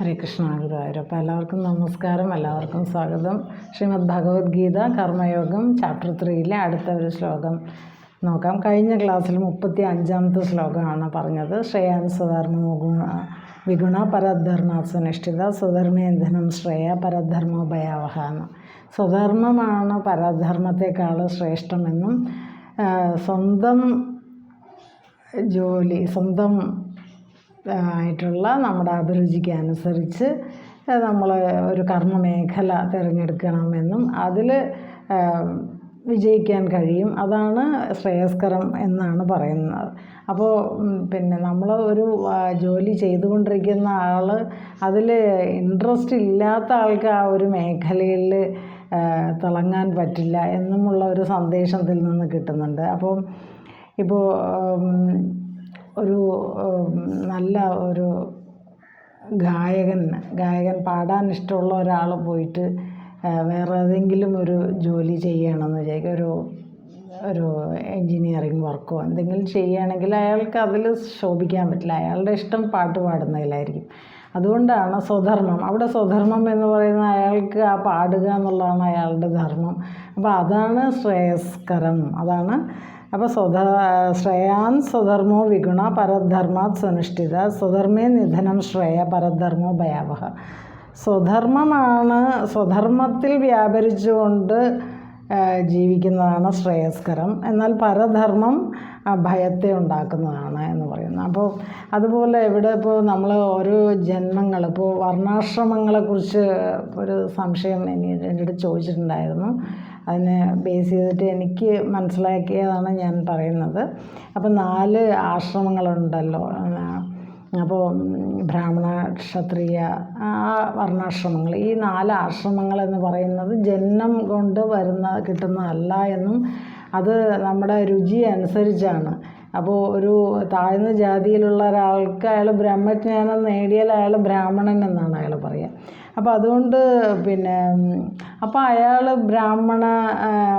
ഹരേ കൃഷ്ണ ഗുരുവായൂരപ്പ എല്ലാവർക്കും നമസ്കാരം എല്ലാവർക്കും സ്വാഗതം. ശ്രീമദ് ഭഗവത്ഗീത കർമ്മയോഗം ചാപ്റ്റർ ത്രീയിലെ അടുത്ത ഒരു ശ്ലോകം. നോക്കാം. കഴിഞ്ഞ ക്ലാസ്സിൽ മുപ്പത്തി അഞ്ചാമത്തെ ശ്ലോകമാണ് പറഞ്ഞത്. ശ്രേയാൻ സുധർമ്മ ഗുണ വിഗുണ പരധർമാസനിഷ്ഠിത സ്വധർമ്മേന്ധനം ശ്രേയ പരധർമ്മോ ഭയാവഹ എന്ന് സ്വധർമ്മമാണ് പരധർമ്മത്തെക്കാൾ ശ്രേഷ്ഠമെന്നും സ്വന്തം ജോലി സ്വന്തം ആയിട്ടുള്ള നമ്മുടെ അഭിരുചിക്ക് അനുസരിച്ച് നമ്മൾ ഒരു കർമ്മ മേഖല തിരഞ്ഞെടുക്കണമെന്നും അതിൽ വിജയിക്കാൻ കഴിയും. അതാണ് ശ്രേയസ്കരം എന്നാണ് പറയുന്നത്. അപ്പോൾ പിന്നെ നമ്മൾ ഒരു ജോലി ചെയ്തുകൊണ്ടിരിക്കുന്ന ആൾ അതിൽ ഇൻട്രസ്റ്റ് ഇല്ലാത്ത ആൾക്ക് ആ ഒരു മേഖലയിൽ തിളങ്ങാൻ പറ്റില്ല എന്നുമുള്ള ഒരു സന്ദേശം ഇതിൽ നിന്ന് കിട്ടുന്നുണ്ട്. അപ്പോൾ ഇപ്പോൾ ഒരു നല്ല ഒരു ഗായകൻ ഗായകൻ പാടാൻ ഇഷ്ടമുള്ള ഒരാൾ പോയിട്ട് വേറെ ഏതെങ്കിലും ഒരു ജോലി ചെയ്യണമെന്ന് വിചാരിക്കുക ഒരു ഒരു എൻജിനീയറിങ് വർക്കോ എന്തെങ്കിലും ചെയ്യുകയാണെങ്കിൽ അയാൾക്ക് അതിൽ ശോഭിക്കാൻ പറ്റില്ല. അയാളുടെ ഇഷ്ടം പാട്ട് പാടുന്നതിലായിരിക്കും. അതുകൊണ്ടാണ് സ്വധർമ്മം. അവിടെ സ്വധർമ്മം എന്ന് പറയുന്നത് അയാൾക്ക് ആ പാടുക എന്നുള്ളതാണ് അയാളുടെ ധർമ്മം. അപ്പോൾ അതാണ് ശ്രേയസ്കരം. അതാണ് അപ്പോൾ സ്വധ ശ്രേയാൻ സ്വധർമ്മോ വിഗുണ പരധർമാത് സുനിഷ്ഠിത. സ്വധർമ്മേ നിധനം ശ്രേയ പരധർമ്മോ ഭയാവഹ. സ്വധർമ്മമാണ് സ്വധർമ്മത്തിൽ വ്യാപരിച്ചുകൊണ്ട് ജീവിക്കുന്നതാണ് ശ്രേയസ്കരം. എന്നാൽ പരധർമ്മം ഭയത്തെ ഉണ്ടാക്കുന്നതാണ് എന്ന് പറയുന്നത് അപ്പോൾ അതുപോലെ ഇവിടെ ഇപ്പോൾ നമ്മൾ ഓരോ ജന്മങ്ങൾ ഇപ്പോൾ വർണാശ്രമങ്ങളെക്കുറിച്ച് ഒരു സംശയം എനി എന്റെ അടുത്ത് ചോദിച്ചിട്ടുണ്ടായിരുന്നു. അതിനെ ബേസ് ചെയ്തിട്ട് എനിക്ക് മനസ്സിലാക്കിയതാണ് ഞാൻ പറയുന്നത്. അപ്പോൾ നാല് ആശ്രമങ്ങളുണ്ടല്ലോ. അപ്പോൾ ബ്രാഹ്മണ ക്ഷത്രിയ ആ വർണാശ്രമങ്ങൾ. ഈ നാല് ആശ്രമങ്ങൾ എന്ന് പറയുന്നത് ജന്മം കൊണ്ട് വരുന്ന കിട്ടുന്നതല്ല എന്നും അത് നമ്മുടെ രുചി അനുസരിച്ചാണ്. അപ്പോൾ ഒരു താഴ്ന്ന ജാതിയിലുള്ള ഒരാൾക്ക് അയാൾ ബ്രഹ്മജ്ഞാനം നേടിയാൽ അയാൾ ബ്രാഹ്മണൻ എന്നാണ് അയാൾ പറയുക. അപ്പോൾ അതുകൊണ്ട് പിന്നെ അപ്പോൾ അയാൾ ബ്രാഹ്മണ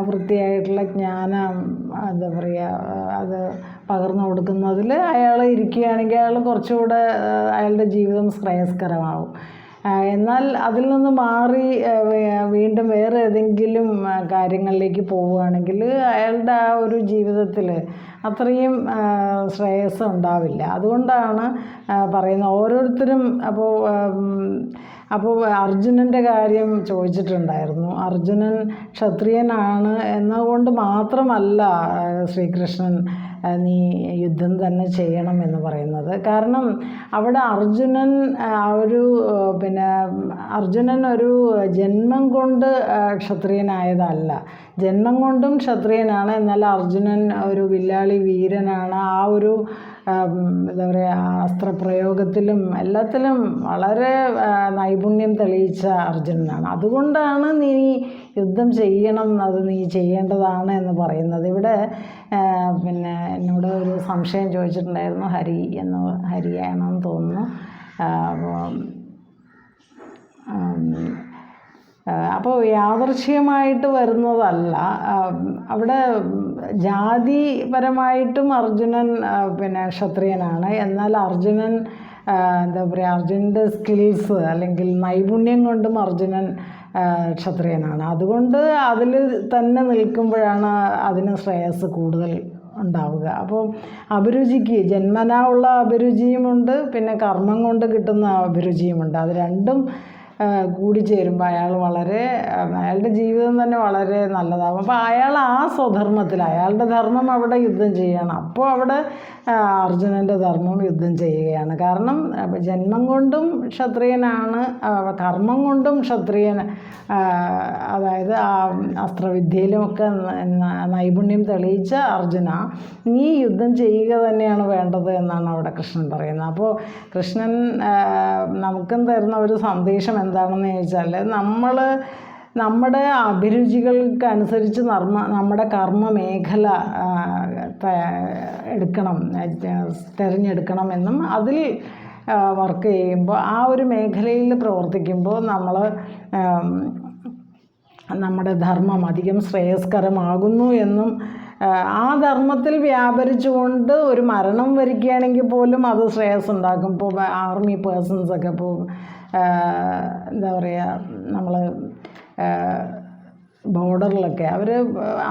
വൃത്തിയായിട്ടുള്ള ജ്ഞാനം എന്താ പറയുക അത് പകർന്നു കൊടുക്കുന്നതിൽ അയാൾ ഇരിക്കുകയാണെങ്കിൽ അയാൾ കുറച്ചുകൂടെ അയാളുടെ ജീവിതം ശ്രേയസ്കരമാവും. എന്നാൽ അതിൽ നിന്ന് മാറി വീണ്ടും വേറെ ഏതെങ്കിലും കാര്യങ്ങളിലേക്ക് പോവുകയാണെങ്കിൽ അയാളുടെ ആ ഒരു ജീവിതത്തിൽ അത്രയും ശ്രേയസ് ഉണ്ടാവില്ല. അതുകൊണ്ടാണ് പറയുന്നത്. ഓരോരുത്തരും അപ്പോൾ അപ്പോൾ അർജുനന്റെ കാര്യം ചോദിച്ചിട്ടുണ്ടായിരുന്നു. അർജുനൻ ക്ഷത്രിയനാണ് എന്നതുകൊണ്ട് മാത്രമല്ല ശ്രീകൃഷ്ണൻ നീ യുദ്ധം തന്നെ ചെയ്യണം എന്ന് പറയുന്നത്. കാരണം അവിടെ അർജുനൻ ഒരു പിന്നെ അർജുനൻ ഒരു ജന്മം കൊണ്ട് ക്ഷത്രിയനായതല്ല. ജന്മം കൊണ്ടും ക്ഷത്രിയനാണ്. എന്നാൽ അർജുനൻ ഒരു വില്ലാളി വീരനാണ്. ആ ഒരു എന്താ പറയുക അസ്ത്രപ്രയോഗത്തിലും എല്ലാത്തിലും വളരെ നൈപുണ്യം തെളിയിച്ച അർജുനനാണ്. അതുകൊണ്ടാണ് നീ യുദ്ധം ചെയ്യണം അത് നീ ചെയ്യേണ്ടതാണ് എന്ന് പറയുന്നത്. ഇവിടെ പിന്നെ എന്നോട് ഒരു സംശയം ചോദിച്ചിട്ടുണ്ടായിരുന്നു ഹരി എന്ന് ഹരിയാണെന്ന് തോന്നുന്നു. അപ്പോൾ യാദർശികമായിട്ട് വരുന്നതല്ല. അവിടെ ജാതിപരമായിട്ടും അർജുനൻ പിന്നെ ക്ഷത്രിയനാണ്. എന്നാൽ അർജുനൻ എന്താ പറയുക അർജുനന്റെ സ്കിൽസ് അല്ലെങ്കിൽ നൈപുണ്യം കൊണ്ടും അർജുനൻ ക്ഷത്രിയനാണ്. അതുകൊണ്ട് അതിൽ തന്നെ നിൽക്കുമ്പോഴാണ് അതിന് ശ്രേയസ് കൂടുതൽ ഉണ്ടാവുക. അപ്പോൾ അഭിരുചിക്ക് ജന്മനാ ഉള്ള അഭിരുചിയുമുണ്ട് പിന്നെ കർമ്മം കൊണ്ട് കിട്ടുന്ന അഭിരുചിയുമുണ്ട് അത് രണ്ടും കൂടിച്ചേരുമ്പോൾ അയാൾ വളരെ അയാളുടെ ജീവിതം തന്നെ വളരെ നല്ലതാകും അപ്പോൾ അയാൾ ആ സ്വധർമ്മത്തിൽ അയാളുടെ ധർമ്മം അവിടെ യുദ്ധം ചെയ്യണം. അപ്പോൾ അവിടെ അർജുനന്റെ ധർമ്മം യുദ്ധം ചെയ്യുകയാണ്. കാരണം ജന്മം കൊണ്ടും ക്ഷത്രിയനാണ് കർമ്മം കൊണ്ടും ക്ഷത്രിയൻ അതായത് ആ അസ്ത്രവിദ്യയിലുമൊക്കെ നൈപുണ്യം തെളിയിച്ച അർജുന നീ യുദ്ധം ചെയ്യുക തന്നെയാണ് വേണ്ടത് എന്നാണ് അവിടെ കൃഷ്ണൻ പറയുന്നത്. അപ്പോൾ കൃഷ്ണൻ നമുക്കും തരുന്ന ഒരു സന്ദേശം എന്താണെന്ന് ചോദിച്ചാൽ നമ്മൾ നമ്മുടെ അഭിരുചികൾക്കനുസരിച്ച് നർമ്മ നമ്മുടെ കർമ്മ മേഖല എടുക്കണം തിരഞ്ഞെടുക്കണം എന്നും അതിൽ വർക്ക് ചെയ്യുമ്പോൾ ആ ഒരു മേഖലയിൽ പ്രവർത്തിക്കുമ്പോൾ നമ്മൾ നമ്മുടെ ധർമ്മം അധികം ശ്രേയസ്കരമാകുന്നു എന്നും ആ ധർമ്മത്തിൽ വ്യാപരിച്ചുകൊണ്ട് ഒരു മരണം വരികയാണെങ്കിൽ പോലും അത് ശ്രേയസ് ഉണ്ടാക്കും ഇപ്പോൾ ആർമി പേഴ്സൺസൊക്കെ ഇപ്പോൾ എന്താ പറയുക നമ്മൾ ബോർഡറിലൊക്കെ അവർ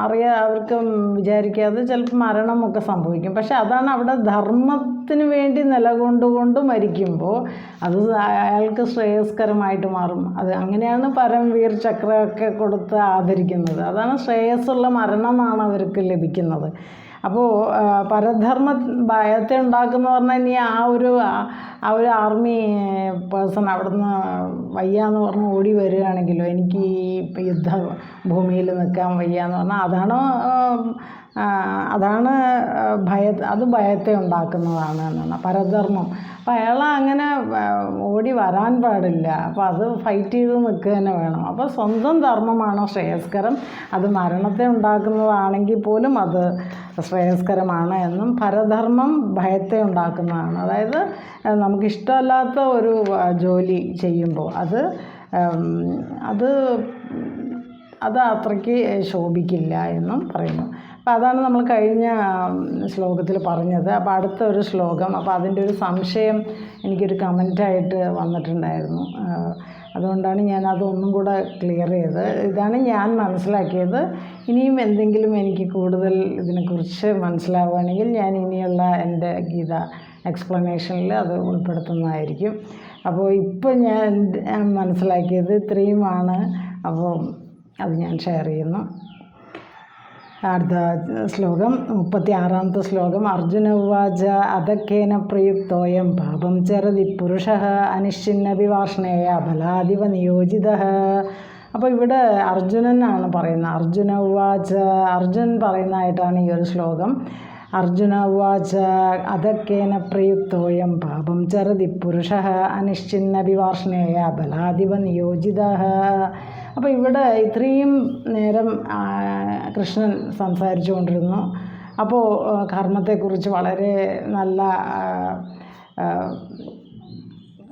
അറിയാ അവർക്ക് വിചാരിക്കാതെ ചിലപ്പോൾ മരണമൊക്കെ സംഭവിക്കും. പക്ഷെ അതാണ് അവിടെ ധർമ്മത്തിന് വേണ്ടി നിലകൊണ്ടുകൊണ്ട് മരിക്കുമ്പോൾ അത് അയാൾക്ക് ശ്രേയസ്കരമായിട്ട് മാറും. അത് അങ്ങനെയാണ് പരംവീർ ചക്രമൊക്കെ കൊടുത്ത് ആദരിക്കുന്നത്. അതാണ് ശ്രേയസ്സുള്ള മരണമാണ് അവർക്ക് ലഭിക്കുന്നത്. അപ്പോൾ പരധർമ്മ ഭയത്തെ ഉണ്ടാക്കുന്ന പറഞ്ഞാൽ ഇനി ആ ഒരു ആ ഒരു ആർമി പേഴ്സൺ അവിടുന്ന് വയ്യാന്ന് പറഞ്ഞ് ഓടി വരികയാണെങ്കിലോ എനിക്ക് ഈ യുദ്ധ ഭൂമിയിൽ നിൽക്കാൻ വയ്യാന്ന് പറഞ്ഞാൽ അതാണോ അതാണ് ഭയ അത് ഭയത്തെ ഉണ്ടാക്കുന്നതാണ് എന്നാണ്. പരധർമ്മം. അപ്പോൾ അയാൾ അങ്ങനെ ഓടി വരാൻ പാടില്ല. അപ്പോൾ അത് ഫൈറ്റ് ചെയ്ത് നിൽക്കുക തന്നെ വേണം. അപ്പോൾ സ്വന്തം ധർമ്മമാണോ ശ്രേയസ്കരം? അത് മരണത്തെ ഉണ്ടാക്കുന്നതാണെങ്കിൽ പോലും അത് ശ്രേയസ്കരമാണ് എന്നും പരധർമ്മം ഭയത്തെ ഉണ്ടാക്കുന്നതാണ്. അതായത് നമുക്കിഷ്ടമല്ലാത്ത ഒരു ജോലി ചെയ്യുമ്പോൾ അത് അത് അത് അത്രയ്ക്ക് ശോഭിക്കില്ല എന്നും പറയുന്നു. അപ്പോൾ അതാണ് നമ്മൾ കഴിഞ്ഞ ശ്ലോകത്തിൽ പറഞ്ഞത്. അപ്പോൾ അടുത്ത ഒരു ശ്ലോകം. അപ്പോൾ അതിന്റെ ഒരു സംശയം എനിക്കൊരു കമന്റായിട്ട് വന്നിട്ടുണ്ടായിരുന്നു. അതുകൊണ്ടാണ് ഞാൻ അതൊന്നും കൂടെ ക്ലിയർ ചെയ്ത് ഇതാണ് ഞാൻ മനസ്സിലാക്കിയത്. ഇനിയും എന്തെങ്കിലും എനിക്ക് കൂടുതൽ ഇതിനെക്കുറിച്ച് മനസ്സിലാവുകയാണെങ്കിൽ ഞാൻ ഇനിയുള്ള എന്റെ ഗീത എക്സ്പ്ലനേഷനിൽ അത് ഉൾപ്പെടുത്തുന്നതായിരിക്കും. അപ്പോൾ ഇപ്പോൾ ഞാൻ മനസ്സിലാക്കിയത് ഇത്രയുമാണ്. അപ്പോൾ അത് ഞാൻ ഷെയർ ചെയ്യുന്നു. അടുത്ത ശ്ലോകം മുപ്പത്തി ആറാമത്തെ ശ്ലോകം. അർജുന ഉവാച അതക്കേന പ്രയുക്തോയം പാപം ചരതി പുരുഷ അനിശ്ചിന്നഭിവാഷ്ണേയ ബലാദിവ നിയോജിത. അപ്പോൾ ഇവിടെ അർജുനനാണ് പറയുന്നത്. അർജുന ഉവാച അർജുൻ പറയുന്നതായിട്ടാണ് ഈ ഒരു ശ്ലോകം. അർജുന ഉവാച അതക്കേന പ്രയുക്തോയം പാപം ചരതി പുരുഷ അനിശ്ചിന്നഭിവാഷ്ണേയ ബലാധിപ നിയോജിത. അപ്പോൾ ഇവിടെ ഇത്രയും നേരം കൃഷ്ണൻ സംസാരിച്ചു കൊണ്ടിരുന്നു. അപ്പോൾ കർമ്മത്തെക്കുറിച്ച് വളരെ നല്ല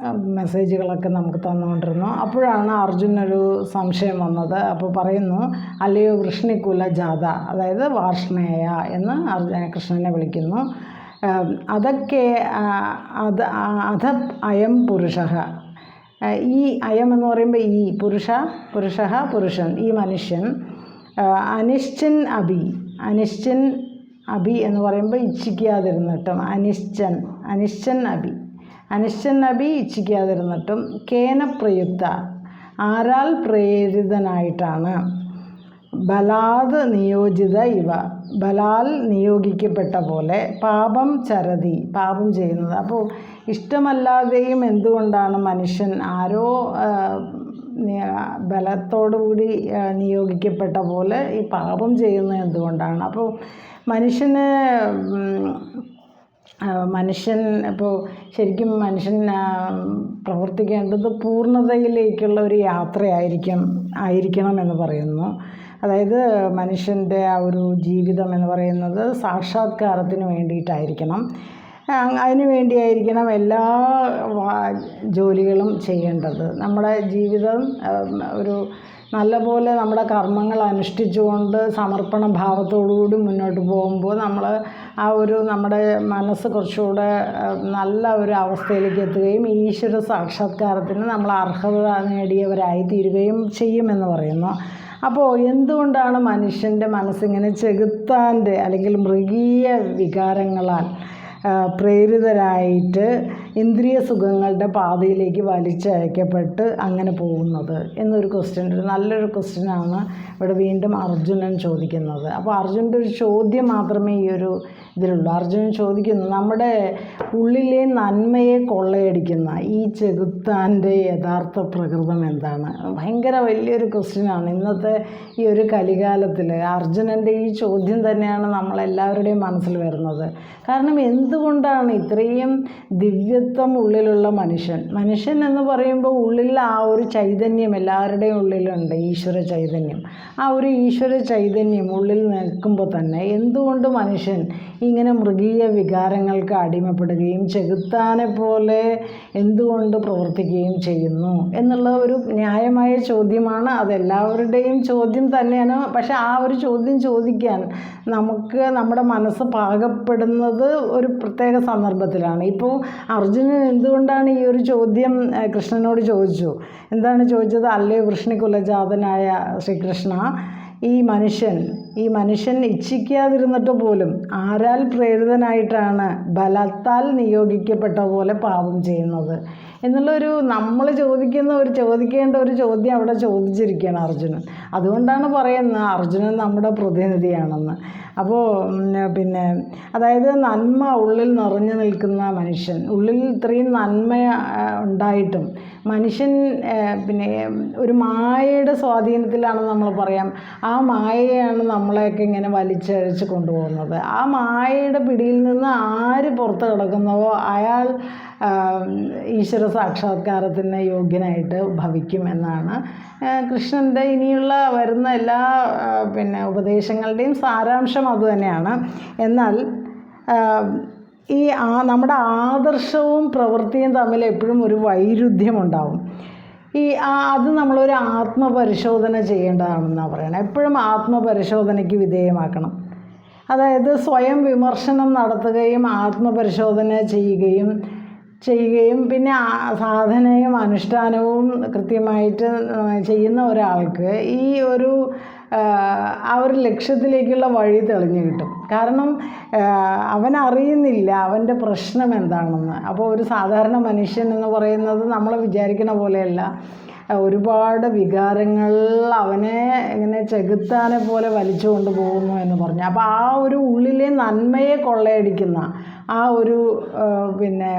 മെസ്സേജുകളൊക്കെ നമുക്ക് തന്നുകൊണ്ടിരുന്നു. അപ്പോഴാണ് അർജുനൊരു സംശയം വന്നത്. അപ്പോൾ പറയുന്നു അല്ലയോ വൃഷ്ണികുല ജാഥ അതായത് വാർഷ്ണേയ എന്ന് അർജുന കൃഷ്ണനെ വിളിക്കുന്നു. അതൊക്കെ അത് അധ അയം പുരുഷ. ഈ അയം എന്ന് പറയുമ്പോൾ ഈ പുരുഷ പുരുഷ പുരുഷൻ ഈ മനുഷ്യൻ. അനിശ്ചൻ അഭി അനിശ്ചൻ അഭി എന്ന് പറയുമ്പോൾ ഇച്ഛിക്കാതിരുന്നിട്ടും അനിശ്ചൻ അനിശ്ചൻ അഭി. അനിശ്ചൻ നബി ഇച്ഛിക്കാതിരുന്നിട്ടും കേനപ്രയുക്ത ആരാൽ പ്രേരിതനായിട്ടാണ്. ബലാത് നിയോജിത ഇവ ബലാൽ നിയോഗിക്കപ്പെട്ട പോലെ പാപം ചരതി പാപം ചെയ്യുന്നത്. അപ്പോൾ ഇഷ്ടമല്ലാതെയും എന്തുകൊണ്ടാണ് മനുഷ്യൻ ആരോ ബലത്തോടുകൂടി നിയോഗിക്കപ്പെട്ട പോലെ ഈ പാപം ചെയ്യുന്നത് എന്തുകൊണ്ടാണ്? അപ്പോൾ മനുഷ്യന് മനുഷ്യൻ ഇപ്പോൾ ശരിക്കും മനുഷ്യൻ പ്രവർത്തിക്കേണ്ടത് പൂർണതയിലേക്കുള്ള ഒരു യാത്രയായിരിക്കും ആയിരിക്കണം എന്ന് പറയുന്നു. അതായത് മനുഷ്യന്റെ ആ ഒരു ജീവിതം എന്ന് പറയുന്നത് സാക്ഷാത്കാരത്തിന് വേണ്ടിയിട്ടായിരിക്കണം. അതിന് വേണ്ടിയായിരിക്കണം എല്ലാ ജോലികളും ചെയ്യേണ്ടത്. നമ്മുടെ ജീവിതം ഒരു നല്ലപോലെ നമ്മുടെ കർമ്മങ്ങൾ അനുഷ്ഠിച്ചുകൊണ്ട് സമർപ്പണ ഭാവത്തോടുകൂടി മുന്നോട്ട് പോകുമ്പോൾ നമ്മൾ ആ ഒരു നമ്മുടെ മനസ്സ് കുറച്ചുകൂടെ നല്ല ഒരു അവസ്ഥയിലേക്ക് എത്തുകയും ഈശ്വര സാക്ഷാത്കാരത്തിന് നമ്മൾ അർഹത നേടിയവരായി തീരുകയും ചെയ്യുമെന്ന് പറയുന്നു. അപ്പോൾ എന്തുകൊണ്ടാണ് മനുഷ്യന്റെ മനസ്സിങ്ങനെ ചെകുത്താന്റെ അല്ലെങ്കിൽ മൃഗീയ വികാരങ്ങളാൽ പ്രേരിതരായിട്ട് ഇന്ദ്രിയ സുഖങ്ങളുടെ പാതയിലേക്ക് വലിച്ചയക്കപ്പെട്ട് അങ്ങനെ പോകുന്നത് എന്നൊരു ക്വസ്റ്റ്യൻ ഒരു നല്ലൊരു ക്വസ്റ്റ്യനാണ് ഇവിടെ വീണ്ടും അർജുനൻ ചോദിക്കുന്നത്. അപ്പോൾ അർജുനന്റെ ഒരു ചോദ്യം മാത്രമേ ഈ ഒരു ഇതിലുള്ളൂ. അർജുനൻ ചോദിക്കുന്നു നമ്മുടെ ഉള്ളിലെ നന്മയെ കൊള്ളയടിക്കുന്ന ഈ ചെകുത്താന്റെ യഥാർത്ഥ പ്രകൃതം എന്താണ്? ഭയങ്കര വലിയൊരു ക്വസ്റ്റ്യനാണ് ഇന്നത്തെ ഈ ഒരു കലികാലത്തിൽ അർജുനന്റെ ഈ ചോദ്യം തന്നെയാണ് നമ്മളെല്ലാവരുടെയും മനസ്സിൽ വരുന്നത്. കാരണം എന്തുകൊണ്ടാണ് ഇത്രയും ദിവ്യത്വം ഉള്ളിലുള്ള മനുഷ്യൻ. മനുഷ്യൻ എന്ന് പറയുമ്പോൾ ഉള്ളിൽ ആ ഒരു ചൈതന്യം എല്ലാവരുടെയും ഉള്ളിലുണ്ട് ഈശ്വര ചൈതന്യം. ആ ഒരു ഈശ്വര ചൈതന്യം ഉള്ളിൽ നിൽക്കുമ്പോൾ തന്നെ എന്തുകൊണ്ട് മനുഷ്യൻ ഇങ്ങനെ മൃഗീയ വികാരങ്ങൾക്ക് അടിമപ്പെടുകയും ചെകുത്താനെ പോലെ എന്തുകൊണ്ട് പ്രവർത്തിക്കുകയും ചെയ്യുന്നു എന്നുള്ള ഒരു ന്യായമായ ചോദ്യമാണ് അതെല്ലാവരുടെയും ചോദ്യം തന്നെയാണ്. പക്ഷെ ആ ഒരു ചോദ്യം ചോദിക്കാൻ നമുക്ക് നമ്മുടെ മനസ്സ് പാകപ്പെടുന്നത് ഒരു പ്രത്യേക സന്ദർഭത്തിലാണ്. ഇപ്പോൾ അർജുനൻ എന്തുകൊണ്ടാണ് ഈ ഒരു ചോദ്യം കൃഷ്ണനോട് ചോദിച്ചു? എന്താണ് ചോദിച്ചത്? അല്ലേ വൃഷ്ണികുലജാതനായ ശ്രീകൃഷ്ണ ഈ മനുഷ്യൻ ഈ മനുഷ്യൻ ഇച്ഛിക്കാതിരുന്നിട്ട് പോലും ആരാൽ പ്രേരിതനായിട്ടാണ് ബലത്താൽ നിയോഗിക്കപ്പെട്ട പോലെ പാപം ചെയ്യുന്നത്. എന്നുള്ളൊരു നമ്മൾ ചോദിക്കുന്ന ഒരു ചോദിക്കേണ്ട ഒരു ചോദ്യം അവിടെ ചോദിച്ചിരിക്കുകയാണ് അർജുനൻ. അതുകൊണ്ടാണ് പറയുന്നത് അർജുനൻ നമ്മുടെ പ്രതിനിധിയാണെന്ന്. അപ്പോൾ പിന്നെ അതായത് നന്മ ഉള്ളിൽ നിറഞ്ഞു നിൽക്കുന്ന മനുഷ്യൻ ഉള്ളിൽ ഇത്രയും നന്മ ഉണ്ടായിട്ടും മനുഷ്യൻ പിന്നെ ഒരു മായയുടെ സ്വാധീനത്തിലാണ് നമ്മൾ പറയാം. ആ മായയാണ് നമ്മളെയൊക്കെ ഇങ്ങനെ വലിച്ചഴിച്ച് കൊണ്ടുപോകുന്നത്. ആ മായയുടെ പിടിയിൽ നിന്ന് ആര് പുറത്ത് കിടക്കുന്നവോ അയാൾ ഈശ്വര സാക്ഷാത്കാരത്തിന് യോഗ്യനായിട്ട് ഭവിക്കും എന്നാണ് കൃഷ്ണന്റെ ഇനിയുള്ള വരുന്ന എല്ലാ പിന്നെ ഉപദേശങ്ങളുടെയും സാരാംശം അതുതന്നെയാണ് എന്നാൽ ഈ ആ നമ്മുടെ ആദർശവും പ്രവൃത്തിയും തമ്മിൽ എപ്പോഴും ഒരു വൈരുദ്ധ്യമുണ്ടാവും. ഈ അത് നമ്മളൊരു ആത്മപരിശോധന ചെയ്യേണ്ടതാണെന്നാണ് പറയുന്നത് എപ്പോഴും ആത്മപരിശോധനയ്ക്ക് വിധേയമാക്കണം. അതായത് സ്വയം വിമർശനം നടത്തുകയും ആത്മപരിശോധന ചെയ്യുകയും ചെയ്യുകയും പിന്നെ സാധനയും അനുഷ്ഠാനവും കൃത്യമായിട്ട് ചെയ്യുന്ന ഒരാൾക്ക് ഈ ഒരു ആ, ഒരു ലക്ഷ്യത്തിലേക്കുള്ള വഴി തെളിഞ്ഞു കിട്ടും. കാരണം അവൻ അറിയുന്നില്ല അവന്റെ പ്രശ്നം എന്താണെന്ന്. അപ്പോൾ ഒരു സാധാരണ മനുഷ്യൻ എന്ന് പറയുന്നത് നമ്മൾ വിചാരിക്കണ പോലെയല്ല. ഒരുപാട് വികാരങ്ങൾ അവനെ ഇങ്ങനെ ചെകുത്താനെ പോലെ വലിച്ചു കൊണ്ടുപോകുന്നു എന്ന് പറഞ്ഞു. അപ്പോൾ ആ ഒരു ഉള്ളിലെ നന്മയെ കൊള്ളയടിക്കുന്ന ആ ഒരു പിന്നെ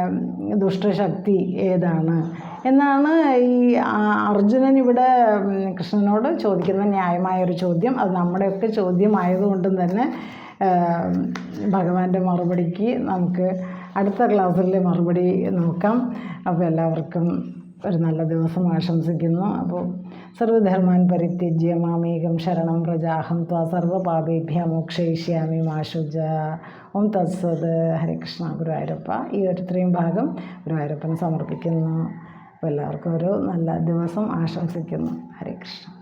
ദുഷ്ടശക്തി ഏതാണ്? എന്നാണ് ഈ അർജുനൻ ഇവിടെ കൃഷ്ണനോട് ചോദിക്കുന്ന ന്യായമായൊരു ചോദ്യം. അത് നമ്മുടെയൊക്കെ ചോദ്യമായതുകൊണ്ടും തന്നെ ഭഗവാന്റെ മറുപടിക്ക് നമുക്ക് അടുത്ത ക്ലാസ്സിലെ മറുപടി നോക്കാം. അപ്പോൾ എല്ലാവർക്കും ഒരു നല്ല ദിവസം ആശംസിക്കുന്നു. അപ്പോൾ സർവധർമാൻ പരിത്യജ്യ മാമേകം ശരണം പ്രജാഹം ത്വാ സർവപാപേഭ്യ മോക്ഷയിഷ്യാമി മാശുജ. ഓം തത്സത്. ഹരികൃഷ്ണ ഗുരുവായൂരപ്പ. ഈ ഒരു ഇത്രയും ഭാഗം ഗുരുവായൂരപ്പന് സമർപ്പിക്കുന്നു. അപ്പോൾ എല്ലാവർക്കും ഒരു നല്ല ദിവസം ആശംസിക്കുന്നു. ഹരേ കൃഷ്ണ.